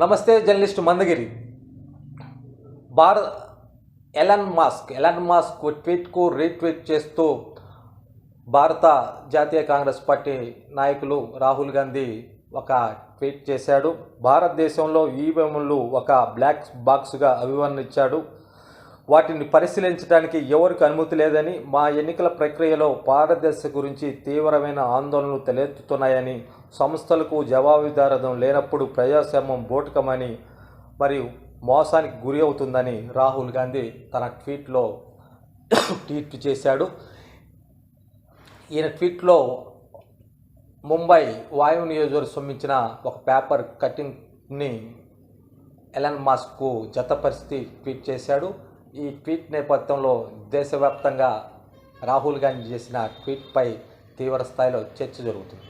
నమస్తే జర్నలిస్ట్ మందగిరి. భార Elon Musk Elon Musk ట్వీట్కు రీట్వీట్ చేస్తూ భారత జాతీయ కాంగ్రెస్ పార్టీ నాయకులు రాహుల్ గాంధీ ఒక ట్వీట్ చేశాడు. భారతదేశంలో ఈవీఎంలు ఒక బ్లాక్ బాక్స్గా అభివర్ణించాడు. వాటిని పరిశీలించడానికి ఎవరికి అనుమతి లేదని మా ఎన్నికల ప్రక్రియలో పారదర్శక గురించి తీవ్రమైన ఆందోళనలు తలెత్తుతున్నాయని సంస్థలకు జవాబుదారదం లేనప్పుడు ప్రజాస్వామ్యం బోటకమని మరియు మోసానికి గురి అవుతుందని రాహుల్ గాంధీ తన ట్వీట్లో ట్వీట్ చేశాడు. ఈయన ట్వీట్లో ముంబై వాయు నియోజకవర్గం సంబంధించిన ఒక పేపర్ కటింగ్ని ఎలన్ మాస్క్కు జతపరిస్థితి ట్వీట్ చేశాడు. ఈ ట్వీట్ నేపథ్యంలో దేశవ్యాప్తంగా రాహుల్ గాంధీ చేసిన ట్వీట్పై తీవ్ర స్థాయిలో చర్చ జరుగుతుంది.